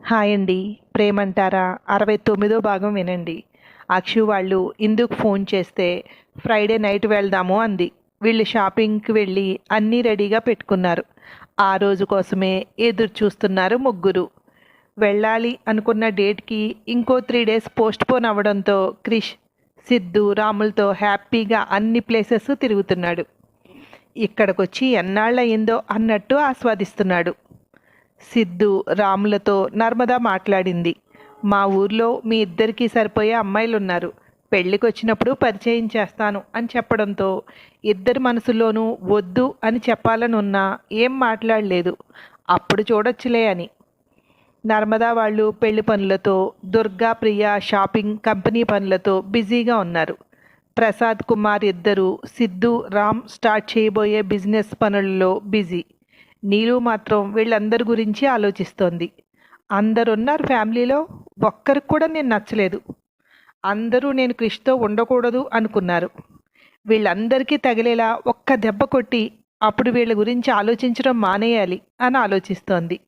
Hi అండి. ప్రేమంటారా? అరవై తొమ్మిదో భాగం వినండి. అక్షు వాళ్ళు ఇందుకు ఫోన్ చేస్తే ఫ్రైడే నైట్ వెళ్దాము అంది. వీళ్ళు షాపింగ్కి వెళ్ళి అన్నీ రెడీగా పెట్టుకున్నారు. ఆ రోజు కోసమే ఎదురు చూస్తున్నారు ముగ్గురు. వెళ్ళాలి అనుకున్న డేట్కి ఇంకో త్రీ డేస్ పోస్ట్ పోన్ అవ్వడంతో క్రిష్ సిద్ధు రాములతో హ్యాపీగా అన్ని ప్లేసెస్ తిరుగుతున్నాడు. ఇక్కడికొచ్చి ఎన్నాళ్ళయిందో అన్నట్టు ఆస్వాదిస్తున్నాడు. సిద్ధు రాములతో నర్మదా మాట్లాడింది. మా ఊర్లో మీ ఇద్దరికీ సరిపోయే అమ్మాయిలు ఉన్నారు పెళ్ళికి వచ్చినప్పుడు పరిచయం చేస్తాను అని చెప్పడంతో ఇద్దరి మనసులోనూ వద్దు అని చెప్పాలనున్నా ఏం మాట్లాడలేదు. అప్పుడు చూడొచ్చులే అని. నర్మదా వాళ్ళు పెళ్ళి పనులతో దుర్గా ప్రియ షాపింగ్ కంపెనీ పనులతో బిజీగా ఉన్నారు. ప్రసాద్ కుమార్ ఇద్దరు సిద్ధు రామ్ స్టార్ట్ చేయబోయే బిజినెస్ పనుల్లో బిజీ. నీలు మాత్రం వీళ్ళందరి గురించి ఆలోచిస్తోంది. అందరున్నారు ఫ్యామిలీలో ఒక్కరికి కూడా నేను నచ్చలేదు. అందరూ నేను క్రిష్తో ఉండకూడదు అనుకున్నారు. వీళ్ళందరికీ తగిలేలా ఒక్క దెబ్బ కొట్టి అప్పుడు వీళ్ళ గురించి ఆలోచించడం మానేయాలి అని ఆలోచిస్తోంది.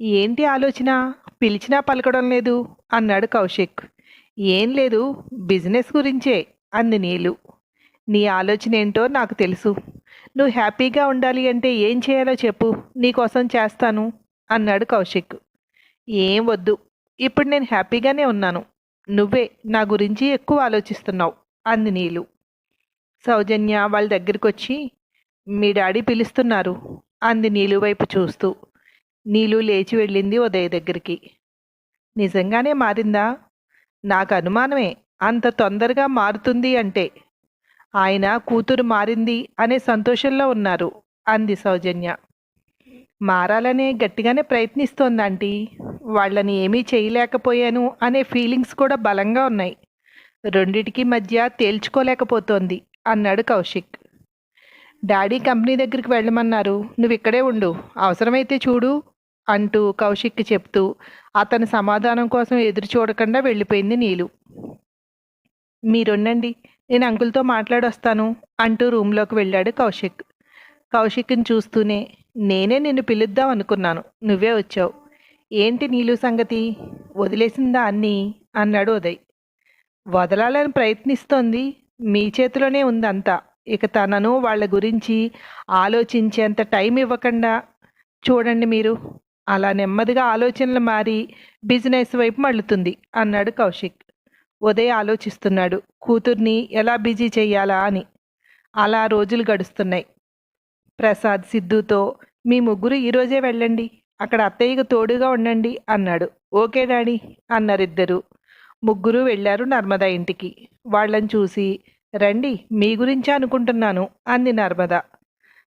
ఏంటి ఆలోచన? పిలిచినా పలకడం లేదు అన్నాడు కౌశిక్. ఏం లేదు బిజినెస్ గురించే అంది నీలు. నీ ఆలోచన ఏంటో నాకు తెలుసు. నువ్వు హ్యాపీగా ఉండాలి అంటే ఏం చేయాలో చెప్పు. నీకోసం చేస్తాను అన్నాడు కౌశిక్. ఏం వద్దు. ఇప్పుడు నేను హ్యాపీగానే ఉన్నాను. నువ్వే నా గురించి ఎక్కువ ఆలోచిస్తున్నావు అంది నీలు. సౌజన్య వాళ్ళ దగ్గరికి వచ్చి మీ డాడీ పిలుస్తున్నారు అంది నీలు వైపు చూస్తూ. నీలు లేచి వెళ్ళింది ఉదయ్ దగ్గరికి. నిజంగానే మారిందా? నాకు అనుమానమే. అంత తొందరగా మారుతుంది అంటే. ఆయన కూతురు మారింది అనే సంతోషంలో ఉన్నారు అంది సౌజన్య. మారాలనే గట్టిగానే ప్రయత్నిస్తోంది ఆంటీ. వాళ్ళని ఏమీ చేయలేకపోయాను అనే ఫీలింగ్స్ కూడా బలంగా ఉన్నాయి. రెండిటికి మధ్య తేల్చుకోలేకపోతోంది అన్నాడు కౌశిక్. డాడీ కంపెనీ దగ్గరికి వెళ్ళమన్నారు. నువ్వు ఇక్కడే ఉండు అవసరమైతే చూడు అంటూ కౌశిక్కి చెప్తూ అతని సమాధానం కోసం ఎదురు చూడకుండా వెళ్ళిపోయింది నీలు. మీరుండండి నేను అంకుల్తో మాట్లాడొస్తాను అంటూ రూమ్లోకి వెళ్ళాడు కౌశిక్. కౌశిక్ని చూస్తూనే నేనే నిన్ను పిలుద్దాం అనుకున్నాను నువ్వే వచ్చావు. ఏంటి నీలు సంగతి? వదిలేసిందా అన్ని? అన్నాడు ఉదయ్. వదలాలని ప్రయత్నిస్తోంది మీ చేతిలోనే ఉందంతా. ఇక తనను వాళ్ళ గురించి ఆలోచించేంత టైం ఇవ్వకుండా చూడండి మీరు అలా నెమ్మదిగా ఆలోచనలు మారి బిజినెస్ వైపు మళ్ళుతుంది అన్నాడు కౌశిక్. ఉదయ్ ఆలోచిస్తున్నాడు. కూతుర్ని ఎలా బిజీ చెయ్యాలా అని. అలా రోజులు గడుస్తున్నాయి. ప్రసాద్ సిద్ధుతో మీ ముగ్గురు ఈరోజే వెళ్ళండి. అక్కడ అత్తయ్యకు తోడుగా ఉండండి అన్నాడు. ఓకే డాడీ అన్నారిద్దరు. ముగ్గురు వెళ్ళారు నర్మదా ఇంటికి. వాళ్ళని చూసి రండి మీ గురించే అనుకుంటున్నాను అంది నర్మద.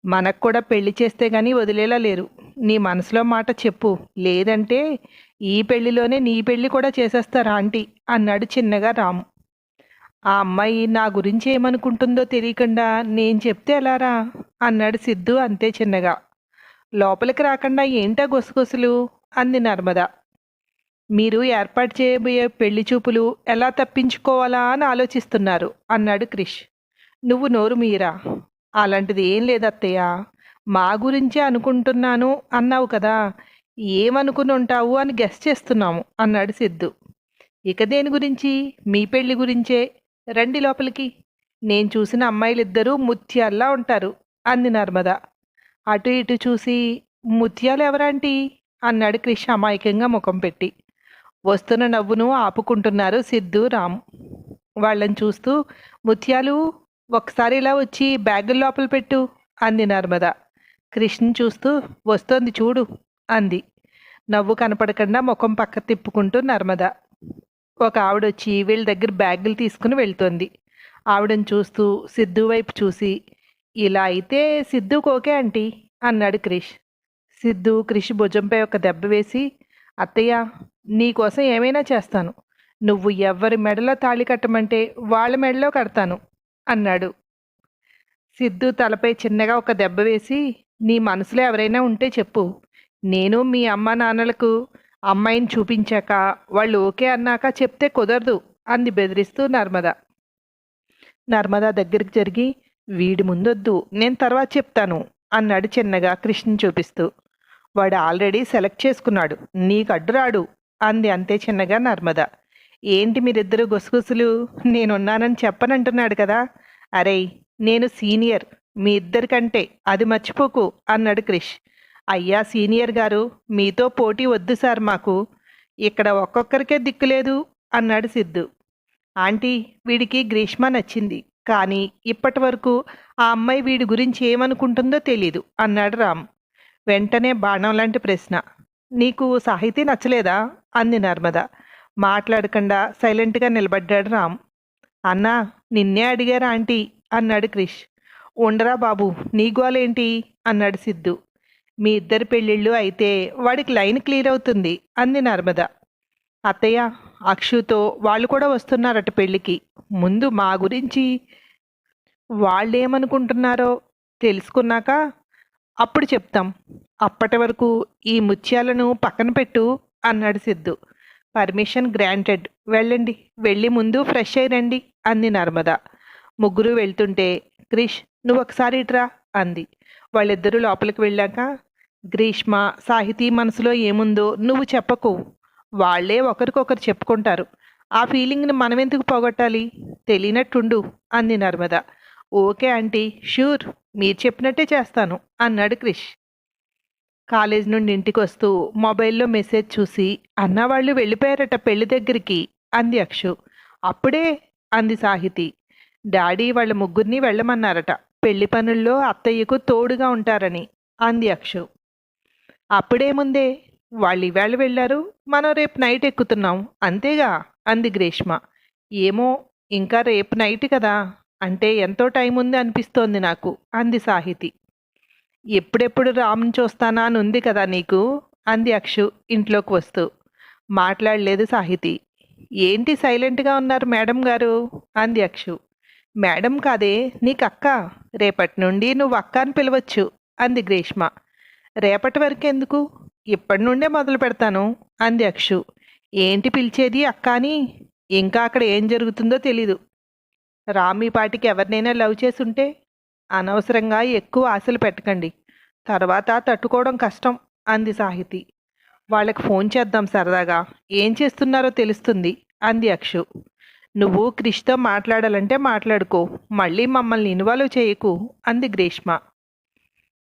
మనకు కూడా పెళ్ళి చేస్తే గానీ వదిలేలా లేరు. నీ మనసులో మాట చెప్పు. లేదంటే ఈ పెళ్ళిలోనే నీ పెళ్ళి కూడా చేసేస్తారా ఆంటీ? అన్నాడు చిన్నగా రాము. ఆ అమ్మాయి నా గురించి ఏమనుకుంటుందో తెలియకుండా నేను చెప్తే ఎలారా? అన్నాడు సిద్ధు అంతే చిన్నగా. లోపలికి రాకుండా ఏంటా గొసగొసలు? అంది నర్మద. మీరు ఏర్పాటు చేయబోయే పెళ్ళి చూపులు ఎలా తప్పించుకోవాలా అని ఆలోచిస్తున్నారు అన్నాడు క్రిష్. నువ్వు నోరు మీరా? అలాంటిది ఏం లేదత్తయ్య. మా గురించే అనుకుంటున్నాను అన్నావు కదా. ఏమనుకుని ఉంటావు అని గెస్ చేస్తున్నాము అన్నాడు సిద్ధు. ఇక దేని గురించి? మీ పెళ్ళి గురించే. రండి లోపలికి. నేను చూసిన అమ్మాయిలిద్దరూ ముత్యాల్లా ఉంటారు అంది నర్మద. అటు ఇటు చూసి ముత్యాలు ఎవరాంటి అన్నాడు క్రిష్ అమాయకంగా ముఖం పెట్టి. వస్తున్న నవ్వును ఆపుకుంటున్నారు సిద్ధు రామ్. వాళ్ళని చూస్తూ ముత్యాలు ఒకసారి ఇలా వచ్చి బ్యాగుల లోపల పెట్టు అంది నర్మద. కృష్ణ చూస్తూ వస్తోంది చూడు అంది. నవ్వు కనపడకుండా ముఖం పక్క తిప్పుకుంటూ నర్మద. ఒక ఆవిడొచ్చి వీళ్ళ దగ్గర బ్యాగులు తీసుకుని వెళ్తోంది. ఆవిడని చూస్తూ సిద్ధు వైపు చూసి ఇలా అయితే సిద్ధు ఓకే ఆంటీ అన్నాడు క్రిష్. సిద్ధు క్రిష్ భుజంపై ఒక దెబ్బ వేసి అత్తయ్య నీకోసం ఏమైనా చేస్తాను. నువ్వు ఎవరి మెడలో తాళి కట్టమంటే వాళ్ళ మెడలో కడతాను. అన్నాడు. సిద్ధు తలపై చిన్నగా ఒక దెబ్బ వేసి నీ మనసులో ఎవరైనా ఉంటే చెప్పు. నేను మీ అమ్మ నాన్నలకు అమ్మాయిని చూపించాక వాళ్ళు ఓకే అన్నాక చెప్తే కుదరదు అంది బెదిరిస్తూ నర్మద. నర్మద దగ్గరికి జరిగి వీడి ముందొద్దు నేను తర్వాత చెప్తాను అన్నాడు చిన్నగా కృష్ణ చూపిస్తూ. వాడు ఆల్రెడీ సెలెక్ట్ చేసుకున్నాడు నీకు అడ్డురాడు అంది అంతే చిన్నగా నర్మద. ఏంటి మీరిద్దరు గుసగుసలు? నేనున్నానని చెప్పనంటున్నాడు కదా. అరే నేను సీనియర్. మీ ఇద్దరికంటే అది మర్చిపోకు అన్నాడు క్రిష్. అయ్యా సీనియర్ గారు మీతో పోటీ వద్దు సార్ మాకు. ఇక్కడ ఒక్కొక్కరికే దిక్కులేదు అన్నాడు సిద్ధు. ఆంటీ వీడికి గ్రీష్మ నచ్చింది. కానీ ఇప్పటి వరకు ఆ అమ్మాయి వీడి గురించి ఏమనుకుంటుందో తెలీదు అన్నాడు రామ్. వెంటనే బాణం లాంటి ప్రశ్న. నీకు సాహితీ నచ్చలేదా? అంది నర్మదా. మాట్లాడకుండా సైలెంట్గా నిలబడ్డాడు రామ్. అన్నా నిన్నే అడిగారా ఆంటీ? అన్నాడు క్రిష్. ఉండరా బాబు నీ గోలేంటి? అన్నాడు సిద్ధు. మీ ఇద్దరి పెళ్ళిళ్ళు అయితే వాడికి లైన్ క్లియర్ అవుతుంది అంది నర్మద. అత్తయ్య అక్షుతో వాళ్ళు కూడా వస్తున్నారట పెళ్ళికి. ముందు మా గురించి వాళ్ళేమనుకుంటున్నారో తెలుసుకున్నాక అప్పుడు చెప్తాం. అప్పటి వరకు ఈ ముత్యాలను పక్కన పెట్టు అన్నాడు సిద్ధు. Permission granted. వెళ్ళండి వెళ్ళి ముందు ఫ్రెష్ అయి రండి అంది నర్మద. ముగ్గురు వెళ్తుంటే క్రిష్ నువ్వు ఒకసారి ఇట్రా అంది. వాళ్ళిద్దరూ లోపలికి వెళ్ళాక గ్రీష్మ సాహితీ మనసులో ఏముందో నువ్వు చెప్పకు. వాళ్ళే ఒకరికొకరు చెప్పుకుంటారు. ఆ ఫీలింగ్ని మనం ఎందుకు పోగొట్టాలి? తెలియనట్టుండు అంది నర్మద. ఓకే ఆంటీ షూర్ మీరు చెప్పినట్టే చేస్తాను అన్నాడు క్రిష్ కాలేజ్ నుండి ఇంటికి వస్తూ మొబైల్లో మెసేజ్ చూసి అన్న వాళ్ళు వెళ్ళిపోయారట పెళ్ళి దగ్గరికి అంది అక్షు. అప్పుడే అంది సాహితి. డాడీ వాళ్ళ ముగ్గురిని వెళ్ళమన్నారట. పెళ్ళి పనుల్లో అత్తయ్యకు తోడుగా ఉంటారని అంది అక్షు. అప్పుడేముందే వాళ్ళు ఈవేళ వెళ్ళారు మనం రేపు నైట్ ఎక్కుతున్నాం అంతేగా? అంది గ్రీష్మ. ఏమో ఇంకా రేపు నైట్ కదా అంటే ఎంతో టైం ఉంది అనిపిస్తోంది నాకు అంది సాహితి. ఎప్పుడెప్పుడు రామ్ని చూస్తానా అని ఉంది కదా నీకు? అంది అక్షు ఇంట్లోకి వస్తూ. మాట్లాడలేదు సాహితి. ఏంటి సైలెంట్గా ఉన్నారు మేడం గారు? అంది అక్షు. మేడం కాదే నీకు అక్క రేపటి నుండి నువ్వు అక్క అని పిలవచ్చు అంది గ్రీష్మ. రేపటి వరకు ఎందుకు? ఇప్పటి నుండే మొదలు పెడతాను అంది అక్షు. ఏంటి పిలిచేది అక్క అని? ఇంకా అక్కడ ఏం జరుగుతుందో తెలీదు. రామీ పాటికి ఎవరినైనా లవ్ చేసుంటే అనవసరంగా ఎక్కువ ఆశలు పెట్టకండి. తర్వాత తట్టుకోవడం కష్టం అంది సాహితి. వాళ్ళకి ఫోన్ చేద్దాం సరదాగా. ఏం చేస్తున్నారో తెలుస్తుంది అంది అక్షు. నువ్వు క్రిష్తో మాట్లాడాలంటే మాట్లాడుకో మళ్ళీ మమ్మల్ని ఇన్వాల్వ్ చేయకు అంది గ్రీష్మ.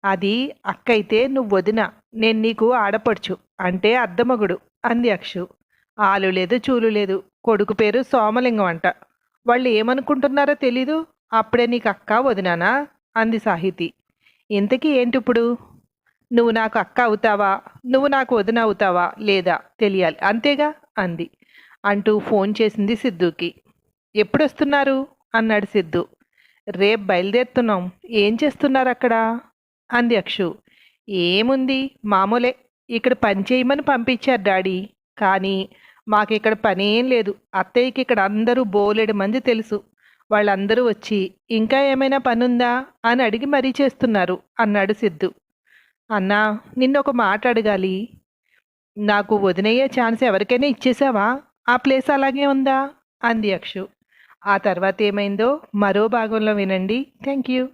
అది అక్కయితే నువ్వు వదిన నేను నీకు ఆడపడుచు అంటే అర్ధమగుడు అంది అక్షు. ఆలు లేదు చూలు లేదు కొడుకు పేరు సోమలింగం అంట. వాళ్ళు ఏమనుకుంటున్నారో తెలీదు అప్పుడే నీకు అక్క వదినానా? అంది సాహితి. ఇంతకీ ఏంటి ఇప్పుడు నువ్వు నాకు అక్క అవుతావా? నువ్వు నాకు వదిన అవుతావా? లేదా? తెలియాలి. అంతేగా? అంది. అంటూ ఫోన్ చేసింది సిద్ధుకి. ఎప్పుడు వస్తున్నారు అన్నాడు సిద్ధు. రేపు బయలుదేరుతున్నాం. ఏం చేస్తున్నారు అక్కడ అంది అక్షు. ఏముంది? మామూలే. ఇక్కడ పని చేయమని పంపించారు డాడీ. కానీ మాకు ఇక్కడ పని ఏం లేదు. అత్తయ్యకి ఇక్కడ అందరూ బోలెడు మంది తెలుసు. వాళ్ళందరూ వచ్చి ఇంకా ఏమైనా పనుందా? అని అడిగి మరీ చేస్తున్నారు అన్నాడు సిద్ధు. అన్నా నిన్న ఒక మాట అడగాలి. నాకు వదినయ్యే ఛాన్స్ ఎవరికైనా ఇచ్చేసావా? ఆ ప్లేస్ అలాగే ఉందా? అంది అక్షు ఆ తర్వాత ఏమైందో మరో భాగంలో వినండి. Thank you